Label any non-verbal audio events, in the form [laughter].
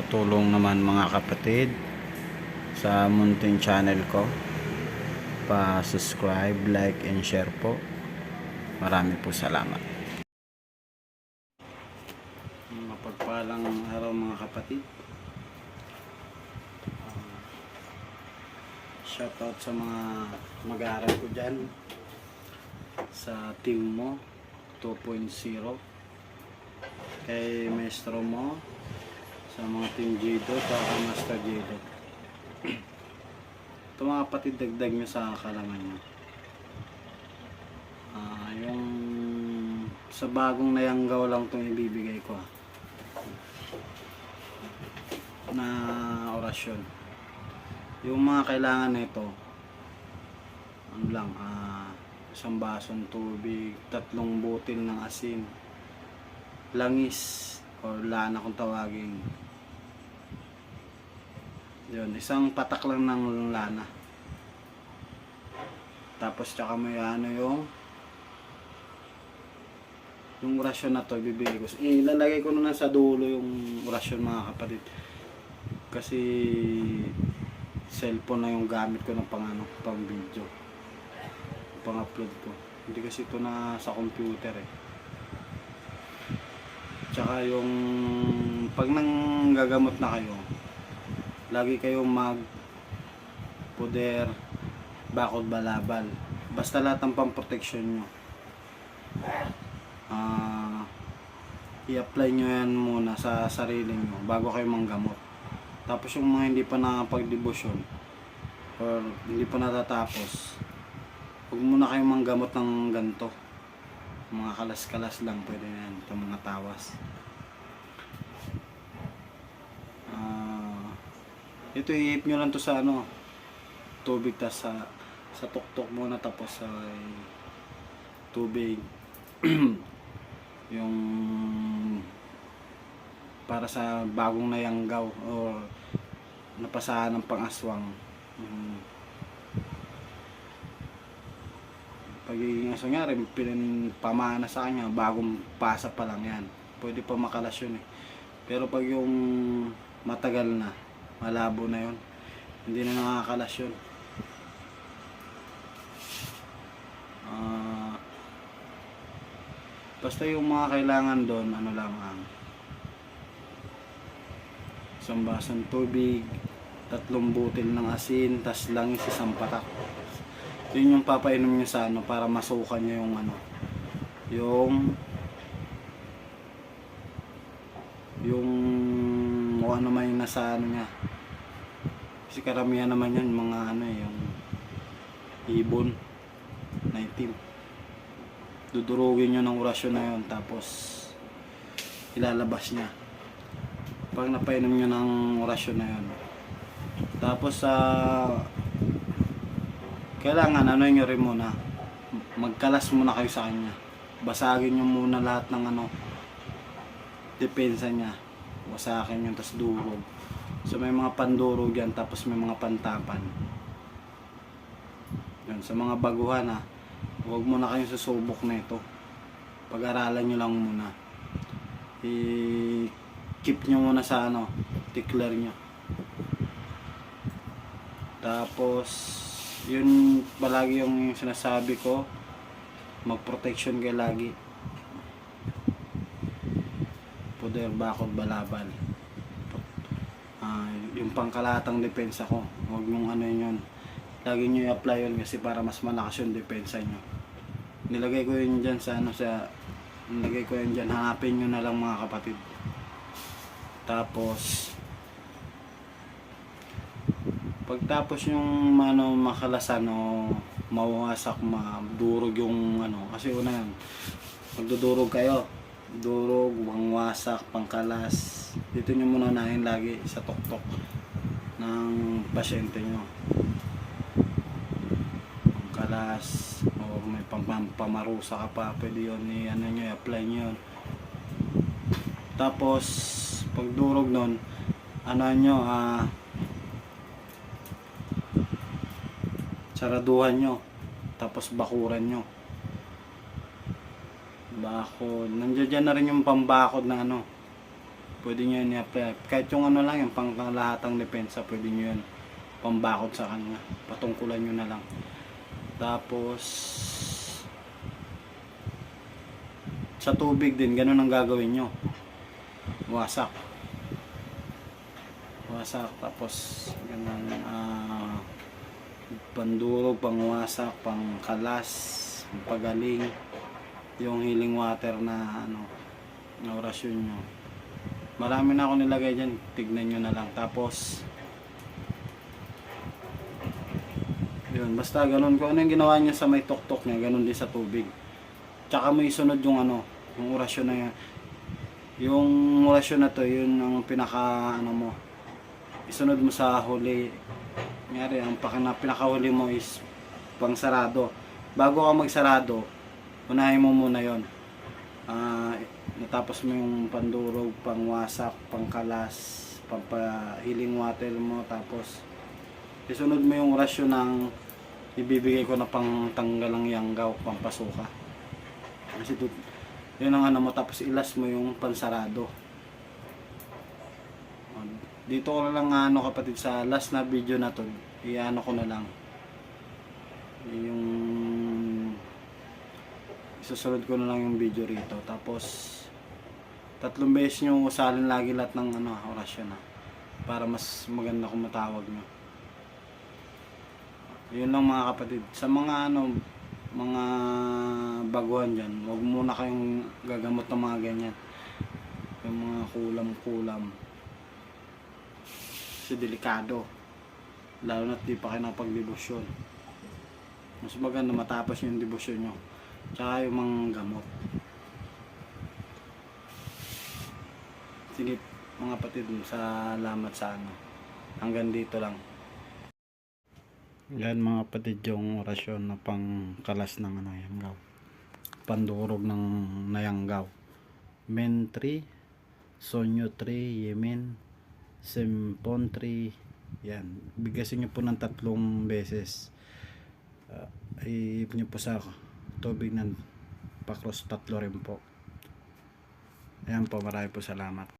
patulong naman mga kapatid sa munting channel ko. Pa-subscribe, like, and share po. Marami po salamat. Mapagpalang araw mga kapatid. Ah, Shoutout sa mga mag-aaral ko dyan sa team mo 2.0 kay maestro mo sa mga team Jido kay Master Jido [clears throat] ito mga kapatid dagdag nyo sa kalaman nyo. Ah, yung sa bagong nayanggaw lang itong ibibigay ko ah. na orasyon. Yung mga kailangan nito ano lang ah, isang basong tubig tatlong butil ng asin langis or lana kung tawagin yun isang patak lang ng lana. Tapos tsaka may ano yung yung orasyon na to bibigay ko ilalagay ko na sa dulo yung orasyon mga kapatid. Kasi cellphone na yung gamit ko ng pang ano, pang video. Pang upload ko. Hindi kasi ito na sa computer eh. Tsaka yung pag nang gagamot na kayo lagi kayong mag puder bakod balabal. Basta lahat ng pang-protection nyo. Ah i-apply nyo yan muna sa sarili nyo bago kayo manggamot. Tapos yung mga hindi pa nakapagdebosyon or hindi pa natatapos huwag muna kayong manggamot ng ganto mga kalas-kalas lang pwede na yan. Itong mga tawas ito iip nyo lang to sa ano tubig tas sa sa tuktok muna tapos sa tubig. [clears throat] Yung para sa bagong nayanggaw or napasahan ng pangaswang. Mm, pagiging aso nga rin pinin pamana sa kanya bagong pasa pa lang yan. Pwede pa makalas yun eh. Pero pag yung matagal na malabo na yun. Hindi na nakakalas yun. Ah, basta yung mga kailangan doon ano lang ang isang basong tubig tatlong butil ng asin tas langis isang patak. Yun yung papainom nyo sa ano para masukan nyo yung ano yung yung kung ano man yung nasa ano niya kasi karamihan naman yun mga ano eh, yung ibon na itim. Dudurugin nyo ng orasyon na yun tapos ilalabas niya. Pag napainom nyo ng orasyon na yun. Tapos sa kailangan ano nyo rin muna. Magkalas muna kayo sa kanya. Basagin nyo muna lahat ng ano depensa niya. Wasakin yung tas durog so may mga pandurog yan tapos may mga pantapan. Yun sa mga baguhan ha huwag muna kayong susubok na ito. Pag-aralan nyo lang muna. I keep nyo muna sa ano declare nyo. Tapos yun palagi yung sinasabi ko mag protection kayo lagi. Poder bakod balabal Ah, yung pangkalatang depensa ko. Huwag mong ano yun lagi nyo i-apply yun kasi para mas malakas yung depensa nyo. Nilagay ko yun dyan sa ano sa nilagay ko yun dyan. Hanapin nyo na lang mga kapatid. Tapos pagtapos yung ano makalasan o mawasak madurog yung ano kasi una yan magdudurog kayo durog, wangwasak, pangkalas. Dito nyo muna unahin lagi sa tuktok ng pasyente nyo. Pangkalas o may pam pam- pamarusa ka pa pwede yun i ano nyo i-apply nyo yun. Tapos pag durog nun ano nyo ah saraduhan nyo tapos bakuran nyo bakod nandiyan dyan na rin yung pambakod na ano Pwede nyo yun i-apply. Kahit yung ano lang, yung panglahatang depensa, pwede nyo yun pambakod sa kanya. Patungkulan nyo na lang. Tapos, sa tubig din, ganun ang gagawin nyo. Wasak. Wasak. Tapos, ganun, ah, pandurog, pangwasak, pangkalas, pagaling, yung healing water na ano, na orasyon nyo. Marami na ako nilagay dyan, tignan nyo na lang. Tapos, yun, basta ganun. Kung ano yung ginawa niya sa may tuktok niya, ganun din sa tubig. Tsaka mo isunod yung ano, yung orasyon na yan. Yung orasyon na to, yun ang pinaka, ano mo, isunod mo sa huli. Ngari, ang pinakahuli mo is pangsarado. Bago ka magsarado, unahin mo muna yon. Ah, natapos mo yung pandurog, pangwasak, pangkalas, pampahiling water mo, tapos isunod mo yung orasyon ng ibibigay ko na pang tanggal ng yanggaw, pampasuka. Kasi tut- yun ang ano mo, tapos ilas mo yung pansarado. Dito ko na lang ano kapatid sa last na video na to, iano ko na lang. Yung isusunod ko na lang yung video rito. Tapos tatlong beses nyo usalin lagi lahat ng ano, orasyon na para mas maganda kung matawag nyo. Yun lang mga kapatid. Sa mga ano, mga baguhan dyan, huwag muna kayong gagamot ng mga ganyan. Yung mga kulam-kulam. Kasi delikado. Lalo na't di pa kayo napag-debosyon. Mas maganda matapos yung debosyon nyo. Tsaka yung mga gamot. Sige, mga kapatid, salamat sa ano. Hanggang dito lang. Yan mga kapatid yung orasyon na pang kalas ng ano, yanggaw. Pandurog ng nayanggaw. Men 3, Sonyo 3, Yemen, Sempon 3. Yan. Bigasin nyo po ng tatlong beses. Uh, iip nyo po sa tubig ng pakros tatlo rin po. Ayan po, marami po salamat.